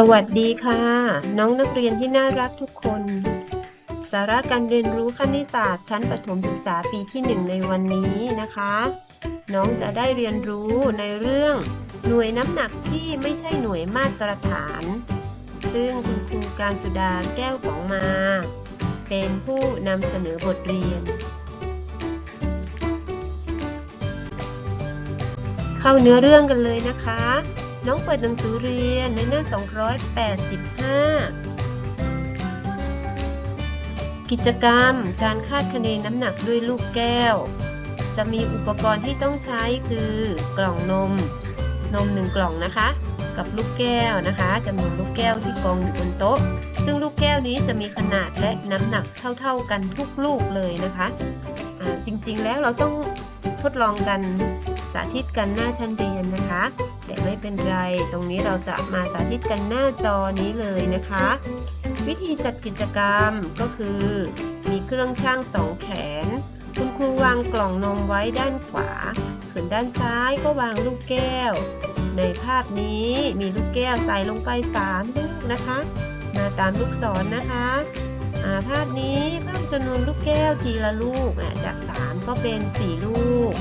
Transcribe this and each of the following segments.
สวัสดีค่ะ น้องนักเรียนที่น่ารักทุกคน สาระการเรียนรู้คณิตศาสตร์ ชั้นประถมศึกษาปีที่ 1 ในวันนี้นะคะ น้องจะได้เรียนรู้ในเรื่อง หน่วยน้ำหนักที่ไม่ใช่หน่วยมาตรฐาน ซึ่งคุณครูการสุดาแก้วของมา เป็นผู้นำเสนอบทเรียน เข้าเนื้อเรื่องกันเลยนะคะ น้องเปิดหนังสือเรียนในหน้า 285 กิจกรรม การคาดคะเนน้ำหนักด้วยลูกแก้ว จะมีอุปกรณ์ที่ต้องใช้คือกล่องนม นมหนึ่งกล่องนะคะ กับลูกแก้วนะคะจำนวนลูกแก้วที่กองอยู่บนโต๊ะ ซึ่งลูกแก้วนี้จะมีขนาดและน้ำหนักเท่าๆกันทุกลูกเลยนะคะอ่าจริงๆแล้วเราต้องทดลองกันาธิตกันหน้าชั้นเรียนนะคะ แต่ไม่เป็นไร ตรงนี้เราจะมาสาธิตกันหน้าจอนี้เลยนะคะ วิธีจัดกิจกรรมก็คือ มีเครื่องช่างสองแขน คุณครูวางกล่องนมไว้ด้านขวา ส่วนด้านซ้ายก็วางลูกแก้ว ในภาพนี้มีลูกแก้วใส่ลงไป3ลูกนะคะ มาตามลูกศรนะคะาภาพนี้เพิ่มจำนวนลูกแก้วทีละลูกจาก 3 ก็เป็น 4 ลูก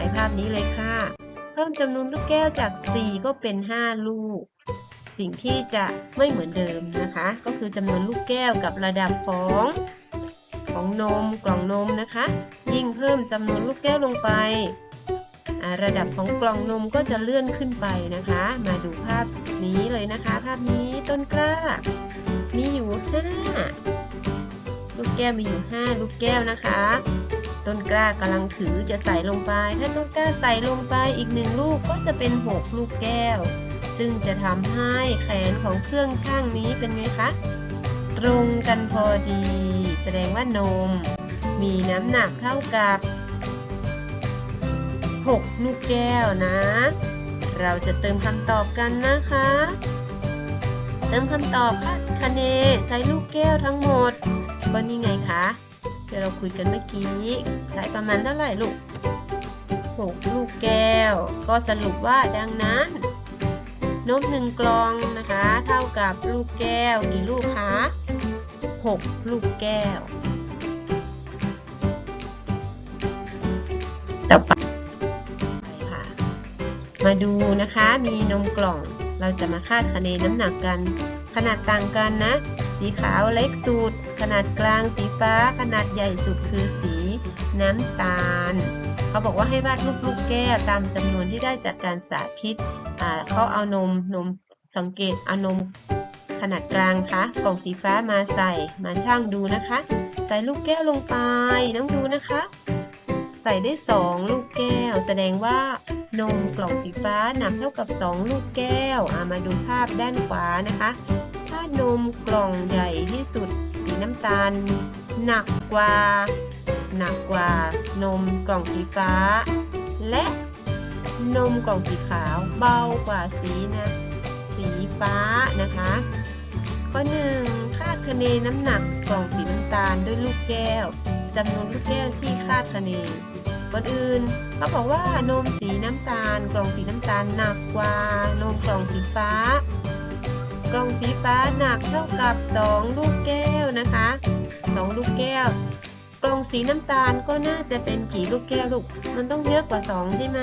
ไปภาพนี้เลยค่ะ เพิ่มจำนวนลูกแก้วจาก 4 ก็เป็น 5 ลูก สิ่งที่จะไม่เหมือนเดิมนะคะ ก็คือจำนวนลูกแก้วกับระดับของของนมกล่องนมนะคะ ยิ่งเพิ่มจำนวนลูกแก้วลงไประดับของกล่องนมก็จะเลื่อนขึ้นไปนะคะ มาดูภาพนี้เลยนะคะ ภาพนี้ต้นกล้า มีอยู่ 5 ลูกแก้วมีอยู่ 5 ลูกแก้วนะคะ ต้นกล้ากำลังถือจะใส่ลงไป ถ้าต้นกล้าใส่ลงไปอีกหนึ่งลูกก็จะเป็น 6 ลูกแก้ว ซึ่งจะทำให้แขนของเครื่องช่างนี้เป็นไงคะ ตรงกันพอดี แสดงว่านม มีน้ำหนักเท่ากับ 6 ลูกแก้วนะ เราจะเติมคำตอบกันนะคะ เติมคำตอบค่ะคะเนใช้ลูกแก้วทั้งหมดก็นี่ไงคะ เดี๋ยวเราคุยกันเมื่อกี้ใช้ประมาณเท่าไหร่ลูก6ลูกแก้ว ก็สรุปว่าดังนั้นนมหนึ่งกล่องนะคะ เท่ากับลูกแก้วกี่ลูกคะ6 ลูกแก้ว ต่อไปค่ะ มาดูนะคะมีนมกล่อง เราจะมาคาดคะเนน้ำหนักกัน ขนาดต่างกันนะ สีขาวเล็กสุด ขนาดกลางสีฟ้า ขนาดใหญ่สุดคือสีน้ำตาล เขาบอกว่าให้วาดรูปลูกแก้วตามจำนวนที่ได้จากการสาธิตเขาเอานมนมสังเกตเอานมขนาดกลางคะกล่องสีฟ้ามาใส่มาช่างดูนะคะ ใส่ลูกแก้วลงไปน้องดูนะคะ ใส่ได้ 2 ลูกแก้ว แสดงว่านมกล่องสีฟ้าหนักเท่ากับ 2 ลูกแก้วอามาดูภาพด้านขวานะคะ ถ้านมกล่องใหญ่ที่สุด สีน้ำตาล หนักกว่า หนักกว่านมกล่องสีฟ้า และนมกล่องสีขาวเบากว่าสีนะสีฟ้านะคะ ข้อหนึ่งคาดคะเนน้ำหนักกล่องสีน้ำตาลด้วยลูกแก้วจำนวนลูกแก้วที่คาดคะเนก่อนอื่นเขาบอกว่านมสีน้ำตาล กล่องสีน้ำตาลหนักกว่านมกล่องสีฟ้า กล่องสีฟ้าหนักเท่ากับ 2 ลูกแก้วนะคะ 2 ลูกแก้ว กล่องสีน้ำตาลก็น่าจะเป็นกี่ลูกแก้วลูก มันต้องเยอะกว่า 2 ใช่ไหม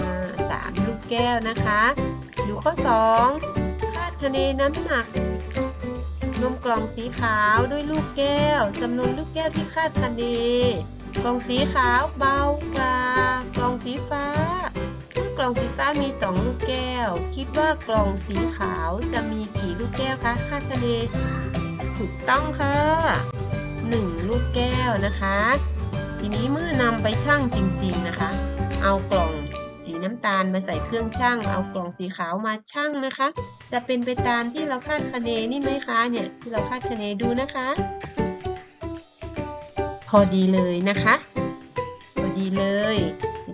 อ่าสามลูกแก้วนะคะ ดูข้อ 2 คาดคะเนน้ำหนักนมกล่องสีขาวด้วยลูกแก้วจำนวนลูกแก้วที่คาดคะเนกล่องสีขาวเบากว่ากล่องสีฟ้า กล่องสีฟ้ามี2ลูกแก้ว คิดว่ากล่องสีขาวจะมีกี่ลูกแก้วคะคาดคะเนถูกต้องค่ะ 1 ลูกแก้วนะคะ ทีนี้เมื่อนำไปชั่งจริง ๆนะคะ เอากล่องสีน้ำตาลมาใส่เครื่องชั่ง เอากล่องสีขาวมาชั่งนะคะ จะเป็นไปตามที่เราคาดคะเนนี่ไหมคะเนี่ยที่เราคาดคะเนดูนะคะ พอดีเลยนะคะ พอดีเลย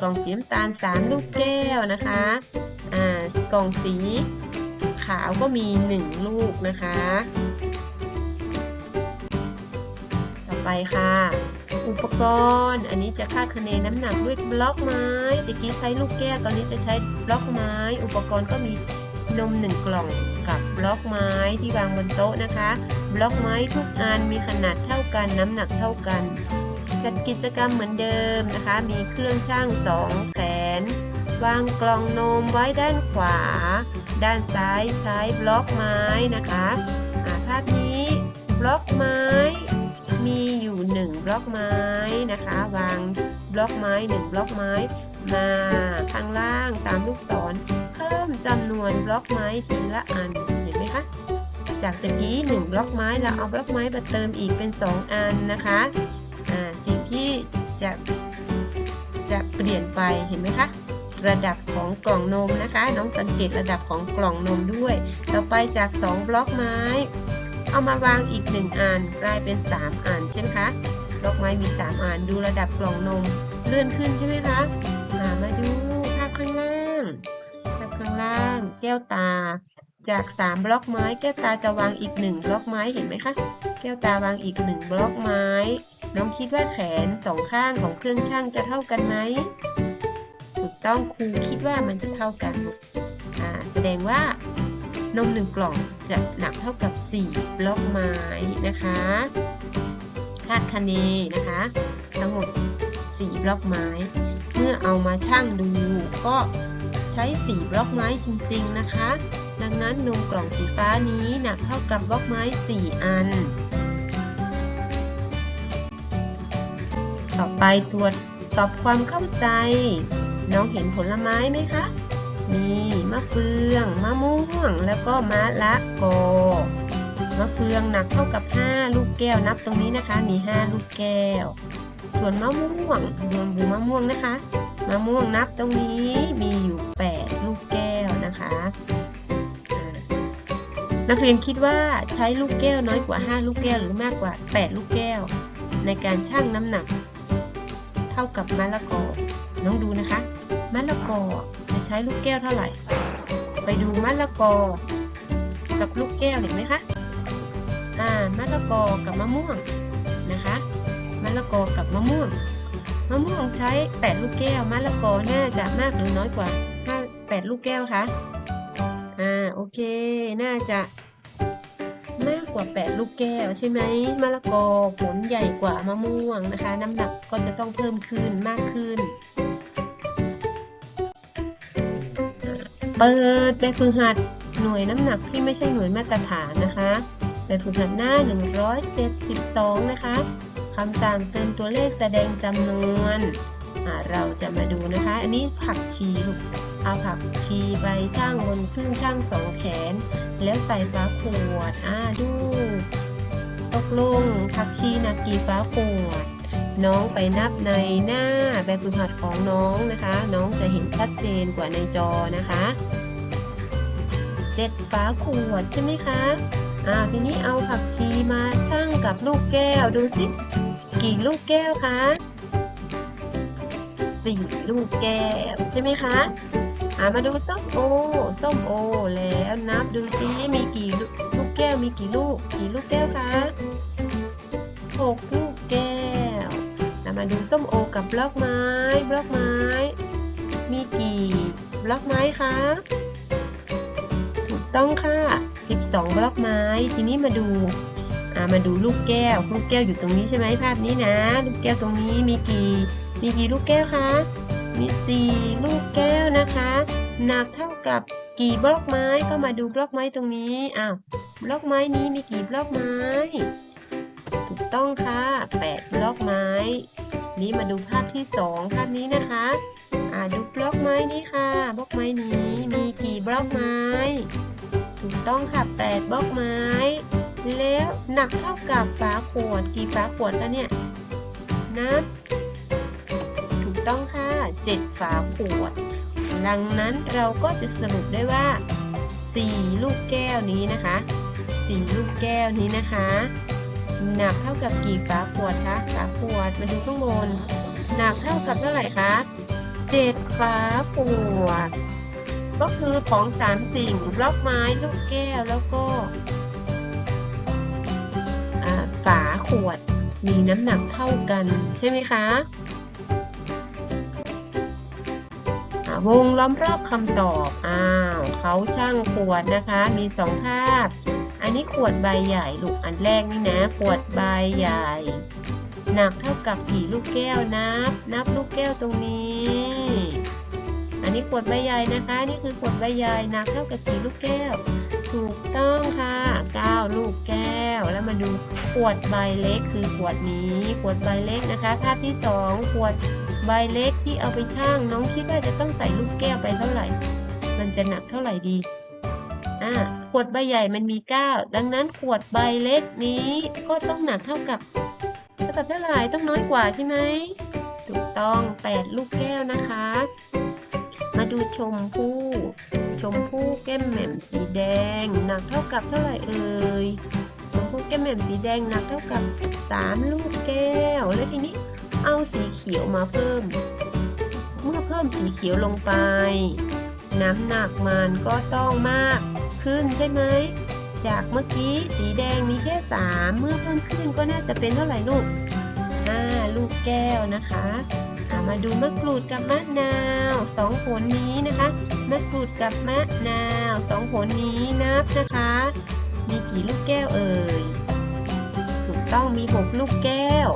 กล่องสีน้ำตาล 3 ลูกแก้วนะคะ อ่ากล่องสีขาวก็มี 1 ลูกนะคะ ต่อไปค่ะ อุปกรณ์ อันนี้จะคาดคะเนน้ำหนักด้วยบล็อกไม้ตะกี้ใช้ลูกแก้ว ตอนนี้จะใช้บล็อกไม้ อุปกรณ์ก็มีนมหนึ่งกล่องกับบล็อกไม้ที่วางบนโต๊ะนะคะ บล็อกไม้ทุกอันมีขนาดเท่ากันน้ำหนักเท่ากัน จัดกิจกรรมเหมือนเดิมนะคะ มีเครื่องช่างสองแขน วางกล่องนมไว้ด้านขวา ด้านซ้ายใช้บล็อกไม้นะคะอาภาพนี้บล็อกไม้มีอยู่หนึ่งบล็อกไม้นะคะ วางบล็อกไม้หนึ่งบล็อกไม้มาข้างล่างตามลูกศร เพิ่มจำนวนบล็อกไม้ทีละอันเห็นไหมคะจากตะกี้หนึ่งบล็อกไม้เราเอาบล็อกไม้มาเติมอีกเป็น 2 อันนะคะ จะจะเปลี่ยนไปเห็นไหมคะ ระดับของกล่องนมนะคะ น้องสังเกตระดับของกล่องนมด้วย ต่อไปจาก 2 บล็อกไม้ เอามาวางอีก 1อันกลายเป็น 3อันใช่ไหมคะบล็อกไม้มี 3อันดูระดับกล่องนมเลื่อนขึ้นใช่ไหมคะอ่ามาดูภาพข้างล่างภาพข้างล่างแก้วตา จาก 3 บล็อกไม้ แก้วตาจะวางอีก 1 บล็อกไม้เห็นไหมคะแก้วตาวางอีก 1 บล็อกไม้ น้องคิดว่าแขนสองข้างของเครื่องช่างจะเท่ากันไหมถูกต้องครูคิดว่ามันจะเท่ากันอ่าแสดงว่านมหนึ่งกล่องจะหนักเท่ากับ 4 บล็อกไม้นะคะ คาดคะเนนะคะ ทั้งหมด 4 บล็อกไม้ เมื่อเอามาชั่งดูก็ใช้ 4 บล็อกไม้จริง ๆ นะคะ ดังนั้นนมกล่องสีฟ้านี้หนักเท่ากับบล็อกไม้ 4 อัน ต่อไปตรวจสอบความเข้าใจ น้องเห็นผลไม้ไหมคะ มีมะเฟือง มะม่วง แล้วก็มะละกอ มะเฟืองหนักเท่ากับ 5 ลูกแก้วนับตรงนี้นะคะ มี 5 ลูกแก้ว ส่วนมะม่วงรวมบูมะม่วงนะคะ มะม่วงนับตรงนี้มีอยู่ 8 ลูกแก้วนะคะ นักเรียนคิดว่าใช้ลูกแก้วน้อยกว่า 5 ลูกแก้วหรือมากกว่า 8 ลูกแก้ว ในการชั่งน้ำหนัก ท่ากับมะละกอ น้องดูนะคะ มะละกอจะใช้ลูกแก้วเท่าไหร่ ไปดูมะละกอ กับลูกแก้วเห็นไหมคะอ่ามะละกอกับมะม่วงนะคะมะละกอกับมะม่วงมะม่วงใช้ 8 ลูกแก้วมะละกอน่าจะมากหรือน้อยกว่า5 8ลูกแก้วคะอ่าโอเค น่าจะ กว่า 8 ลูกแก้วใช่ไหมมะละกอผลใหญ่กว่ามะม่วงนะคะ น้ำหนักก็จะต้องเพิ่มขึ้นมากขึ้น เปิดแบบฝึกหัดหน่วยน้ำหนักที่ไม่ใช่หน่วยมาตรฐานนะคะแบบฝึกหัดหน้า 172 นะคะคำสั่งเติมตัวเลขแสดงจำนวน เราจะมาดูนะคะ อันนี้ผักชีลูกเอาผักชีไปช่างบนครื่งช่างสองแขน แล้วใส่ฝาขวดอ่าดูตกลงผักชีนักกี่ฝาขวด น้องไปนับในหน้าแบบฝึกหัดของน้องนะคะ น้องจะเห็นชัดเจนกว่าในจอนะคะเจ็ดฝาขวดใช่ไหมคะอ่าทีนี้เอาผักชีมาชั่งกับลูกแก้วดูสิกี่ลูกแก้วคะ สี่ลูกแก้วใช่ไหมคะามาดูส้มโอ ส้มโอ แล้วนับดูซิมีกี่ลูกแก้วมีกี่ลูก กี่ลูกแก้วคะหกลูกแก้วเรามาดูส้มโอกับบล็อกไม้ บล็อกไม้ มีกี่บล็อกไม้คะถูกต้องค่ะ 12 บล็อกไม้ ทีนี้มาดู มาดูลูกแก้ว ลูกแก้วอยู่ตรงนี้ใช่ไหมภาพนี้นะ ลูกแก้วตรงนี้มีกี่มีกี่ลูกแก้วคะมี4ลูกแก้วนะคะหนักเท่ากับกี่บล็อกไม้ก็มาดูบล็อกไม้ตรงนี้อ้าวบล็อกไม้นี้มีกี่บล็อกไม้ถูกต้องค่ะ8บล็อกไม้ นี้มาดูภาพที่2ภาพนี้นะคะอ่าดูบล็อกไม้นี้ค่ะบล็อกไม้นี้มีกี่บล็อกไม้ ถูกต้องค่ะ8บล็อกไม้ แล้วหนักเท่ากับฝาขวดกี่ฝาขวดแล้วเนี่ยนับถูกต้องค่ะ 7 ฝาขวด ดังนั้นเราก็จะสรุปได้ว่า 4 ลูกแก้วนี้นะคะ 4 ลูกแก้วนี้นะคะ หนักเท่ากับกี่ฝาขวดคะ ฝาขวดมาดูข้างบน หนักเท่ากับเท่าไหร่คะ 7 ฝาขวด ก็คือของสามสิ่งบล็อกไม้ ลูกแก้วแล้วก็ ขวดมีน้ำหนักเท่ากันใช่ไหมคะวงล้อมรอบคำตอบ อ้าวเขาช่างขวดนะคะ มีสองภาพ อันนี้ขวดใบใหญ่ลูกอันแรกนี่นะ ขวดใบใหญ่ หนักเท่ากับกี่ลูกแก้วนับ นับลูกแก้วตรงนี้ อันนี้ขวดใบใหญ่นะคะ นี่คือขวดใบใหญ่หนักเท่ากับกี่ลูกแก้ว ถูกต้องค่ะ 9 ลูกแก้ว แล้วมาดูขวดใบเล็กคือขวดนี้ ขวดใบเล็กนะคะ ภาพที่ 2 ขวดใบเล็กที่เอาไปชั่งน้องคิดว่าจะต้องใส่ลูกแก้วไปเท่าไหร่ มันจะหนักเท่าไหร่ดีอ่าขวดใบใหญ่มันมี 9 ดังนั้นขวดใบเล็กนี้ก็ต้องหนักเท่ากับเท่ากับเท่าไหร่ต้องน้อยกว่าใช่ไหมถูกต้อง 8 ลูกแก้วนะคะ มาดูชมพู่ ชมพู่แก้มแหม่มสีแดง หนักเท่ากับเท่าไหร่เอ่ยชมพู่แก้มแหม่มสีแดงหนักเท่ากับ 3 ลูกแก้ว แล้วทีนี้เอาสีเขียวมาเพิ่ม เมื่อเพิ่มสีเขียวลงไป น้ำหนักมันก็ต้องมากขึ้นใช่ไหมจากเมื่อกี้สีแดงมีแค่ 3 เมื่อเพิ่มขึ้นก็น่าจะเป็นเท่าไหร่ลูก5ลูกแก้วนะคะ มาดูมะกรูดกับมะนาวสองผลนี้นะคะมะกรูดกับมะนาวสองผลนี้นับนะคะ มีกี่ลูกแก้วเอ่ยถูกต้องมี6ลูกแก้ว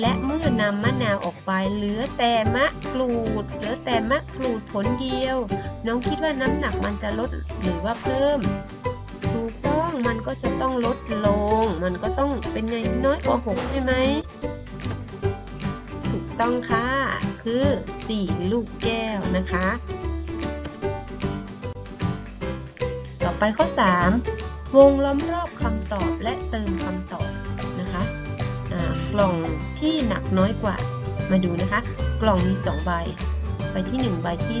และเมื่อนำมะนาวออกไปเหลือแต่มะกรูดเหลือแต่มะกรูดผลเดียว น้องคิดว่าน้ำหนักมันจะลดหรือว่าเพิ่มถูกต้องมันก็จะต้องลดลง มันก็ต้องเป็นไงน้อยกว่า6ใช่ไหม ต้องค่ะ คือ4ลูกแก้วนะคะ ต่อไปข้อ 3 วงล้อมรอบคำตอบและเติมคำตอบนะคะกล่องที่หนักน้อยกว่ามาดูนะคะ กล่องมี 2 ใบ ใบที่ 1 ใบที่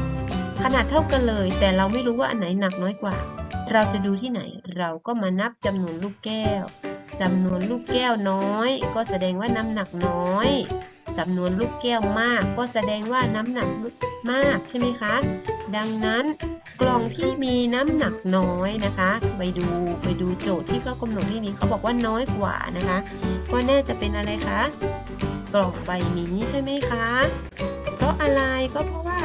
2 ขนาดเท่ากันเลย แต่เราไม่รู้ว่าอันไหนหนักน้อยกว่า เราจะดูที่ไหนเราก็มานับจำนวนลูกแก้วจำนวนลูกแก้วน้อย ก็แสดงว่าน้ำหนักน้อย จำนวนลูกแก้วมาก ก็แสดงว่าน้ำหนักมากใช่ไหมคะ ดังนั้นกล่องที่มีน้ำหนักน้อยนะคะ ไปดูไปดูโจทย์ที่เขากำหนดที่นี้เขาบอกว่าน้อยกว่านะคะ ก็น่าจะเป็นอะไรคะ กล่องใบนี้ใช่ไหมคะ เพราะอะไรก็เพราะว่า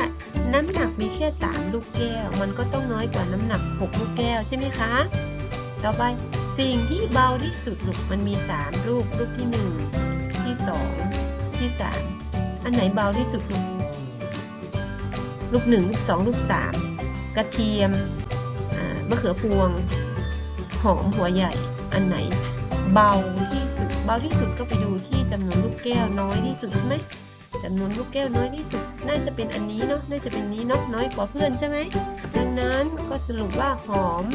น้ำหนักมีแค่ 3 ลูกแก้ว มันก็ต้องน้อยกว่าน้ำหนัก 6 ลูกแก้วใช่ไหมคะ ต่อไปสิ่งที่เบาที่สุดลูกมันมี 3 ลูก ลูกที่ 1 ที่ 2 ที่ 3 อันไหนเบาที่สุดลูกลูก1ลูก2ลูก3กระเทียมมะเขือพวง หอมหัวใหญ่ อันไหนเบาที่สุด เบาที่สุดก็ไปดูที่จำนวนลูกแก้วน้อยที่สุดใช่ไหมจำนวนลูกแก้วน้อยที่สุด น่าจะเป็นอันนี้เนาะ น่าจะเป็นนี้เนาะน้อยกว่าเพื่อนใช่ไหม ดังนั้นก็สรุปว่าหอม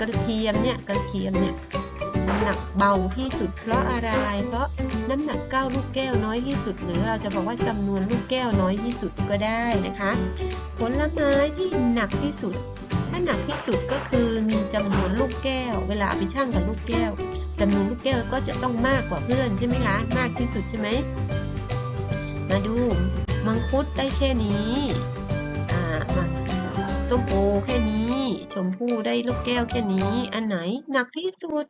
กระเทียมเนี่ยกระเทียมเนี่ยำหนักเบาที่สุด เพราะอะไร เพราะน้ำหนัก 9 ลูกแก้วน้อยที่สุด หรือเราจะบอกว่าจำนวนลูกแก้วน้อยที่สุดก็ได้นะคะ ผลไม้ที่หนักที่สุด ถ้าหนักที่สุดก็คือมีจำนวนลูกแก้ว เวลาไปชั่งกับลูกแก้วจำนวนลูกแก้วก็จะต้องมากกว่าเพื่อนใช่ไหมคะ มากที่สุดใช่ไหม มาดูมังคุดได้แค่นี้อ่ามาส้มโอแค่นี้ ชมพู่ได้ลูกแก้วแค่นี้ อันไหนหนักที่สุด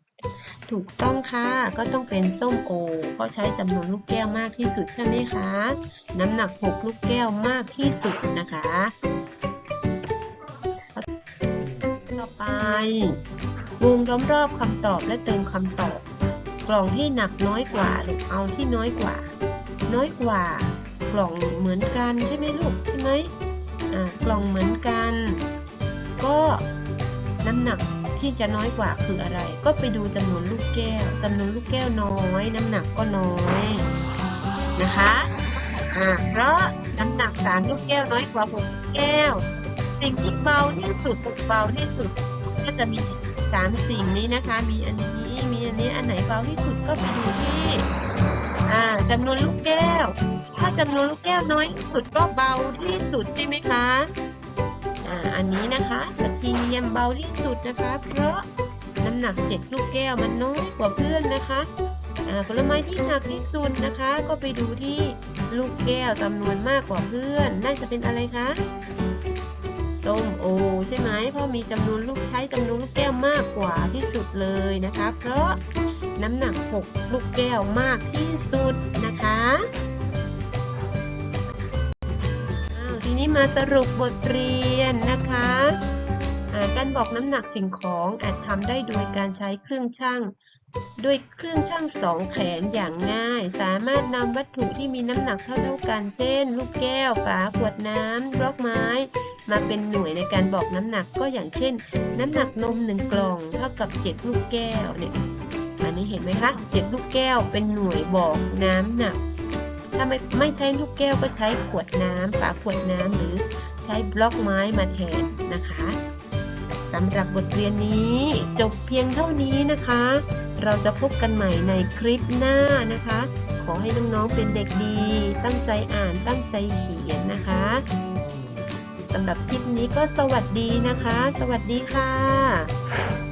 ถูกต้องค่ะ ก็ต้องเป็นส้มโอ เพราะใช้จำนวนลูกแก้วมากที่สุดใช่ไหมคะ น้ำหนัก 6 ลูกแก้วมากที่สุดนะคะ ต่อไปวงล้อมรอบคำตอบและเติมคำตอบ กล่องที่หนักน้อยกว่าลูกเอาที่น้อยกว่า น้อยกว่า กล่องเหมือนกันใช่ไหมลูกใช่ไหมอ่ากล่องเหมือนกัน ก็น้ำหนัก ที่จะน้อยกว่าคืออะไร ก็ไปดูจำนวนลูกแก้วจำนวนลูกแก้วน้อย น้ำหนักก็น้อยนะคะอ่าเพราะน้ำหนักสามลูกแก้วน้อยกว่าหกแก้ว สิ่งที่เบาที่สุดเบาที่สุด ก็จะมีสามสิ่งนี้นะคะ มีอันนี้มีอันนี้อันไหนเบาที่สุดก็ไปดูที่อ่าจำนวนลูกแก้ว ถ้าจำนวนลูกแก้วน้อยที่สุดก็เบาที่สุดใช่ไหมคะ อันนี้นะคะกระเทียมเบาที่สุดนะคะ เพราะน้ำหนัก 7 ลูกแก้วมันน้อยกว่าเพื่อนนะคะผลไม้ที่หนักที่สุดนะคะ ก็ไปดูที่ลูกแก้วจำนวนมากกว่าเพื่อน น่าจะเป็นอะไรคะส้มโอใช่ไหมเพราะมีจำนวนลูกใช้จำนวนลูกแก้วมากกว่าที่สุดเลยนะคะ เพราะน้ำหนัก 6 ลูกแก้วมากที่สุดนะคะ มาสรุปบทเรียนนะคะการบอกน้ำหนักสิ่งของอาจทำได้โดยการใช้เครื่องชั่งด้วยเครื่องชั่งสองแขนอย่างง่าย สามารถนำวัตถุที่มีน้ำหนักเท่าๆกัน เช่น ลูกแก้ว ฝาขวดน้ำบล็อกไม้ มาเป็นหน่วยในการบอกน้ำหนักก็อย่างเช่น น้ำหนักนมหนึ่งกล่องเท่ากับ 7 ลูกแก้วเนี่ยอันนี้เห็นไหมคะ 7 ลูกแก้วเป็นหน่วยบอกน้ำหนัก ถ้าไม่ไม่ใช้ลูกแก้วก็ใช้ขวดน้ำฝาขวดน้ำหรือใช้บล็อกไม้มาแทนนะคะสำหรับบทเรียนนี้จบเพียงเท่านี้นะคะ เราจะพบกันใหม่ในคลิปหน้านะคะ ขอให้น้องๆเป็นเด็กดี ตั้งใจอ่านตั้งใจเขียนนะคะสำหรับคลิปนี้ก็สวัสดีนะคะ สวัสดีค่ะ